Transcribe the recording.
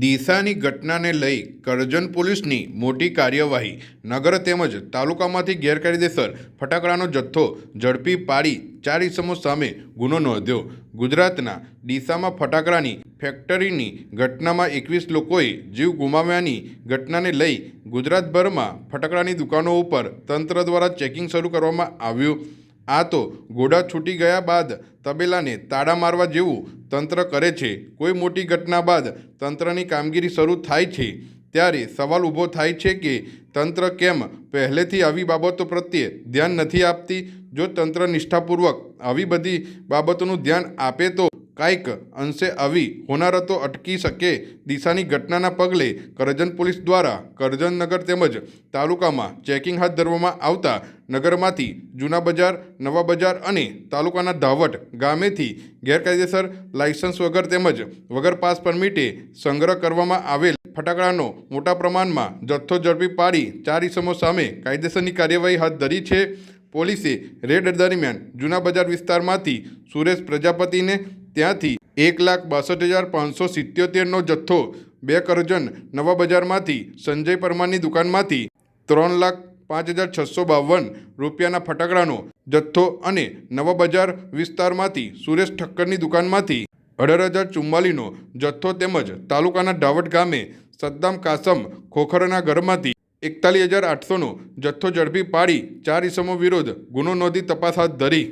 ડીસાની ઘટનાને લઈ કરજણ પોલીસની મોટી કાર્યવાહી. નગર તેમજ તાલુકામાંથી ગેરકાયદેસર ફટાકડાનો જથ્થો ઝડપી પાડી ચાર ઇસમો સામે ગુનો નોંધ્યો. ગુજરાતના ડીસામાં ફટાકડાની ફેક્ટરીની ઘટનામાં એકવીસ લોકોએ જીવ ગુમાવ્યાની ઘટનાને લઈ ગુજરાતભરમાં ફટાકડાની દુકાનો ઉપર તંત્ર દ્વારા ચેકિંગ શરૂ કરવામાં આવ્યું. આ તો ઘોડા છૂટી ગયા બાદ તબેલાને તાળા મારવા જેવું તંત્ર કરે છે. કોઈ મોટી ઘટના બાદ તંત્રની કામગીરી શરૂ થાય છે. ત્યારે સવાલ ઊભો થાય છે કે તંત્ર કેમ પહેલેથી આવી બાબતો પ્રત્યે ધ્યાન નથી આપતી? જો તંત્ર નિષ્ઠાપૂર્વક આવી બધી બાબતોનું ધ્યાન આપે તો કાંઈક અંશે આવી હોનારતો અટકી શકે દિશાની ઘટનાના પગલે કરજણ પોલીસ દ્વારા કરજણ નગર તેમજ તાલુકામાં ચેકિંગ હાથ ધરવામાં આવતા નગરમાંથી જૂના બજાર, નવા બજાર અને તાલુકાના ધાવટ ગામેથી ગેરકાયદેસર લાયસન્સ વગર તેમજ વગર પાસ પરમિટે સંગ્રહ કરવામાં આવેલ ફટાકડાનો મોટા પ્રમાણમાં જથ્થો ઝડપી પાડી ચાર ઇસમો સામે કાયદેસરની કાર્યવાહી હાથ ધરી છે. પોલીસે રેડ દરમિયાન જૂના બજાર વિસ્તારમાંથી સુરેશ પ્રજાપતિને ત્યાંથી એક લાખ બાસઠ હજાર પાંચસો સિત્યોતેરનો જથ્થો બે કરજન નવા બજારમાંથી સંજય પરમારની દુકાનમાંથી ત્રણ લાખ પાંચ હજાર છસો બાવન રૂપિયાના ફટાકડાનો જથ્થો અને નવા બજાર વિસ્તારમાંથી સુરેશ ઠક્કરની દુકાનમાંથી અઢાર હજાર ચુમ્માલીનો જથ્થો તેમજ તાલુકાના ડાવટ ગામે સદ્દામ કાસમ ખોખરના ઘરમાંથી એકતાલીસ હજાર આઠસોનો જથ્થો ઝડપી પાડી ચાર ઇસમો વિરુદ્ધ ગુનો નોંધી તપાસ હાથ ધરી.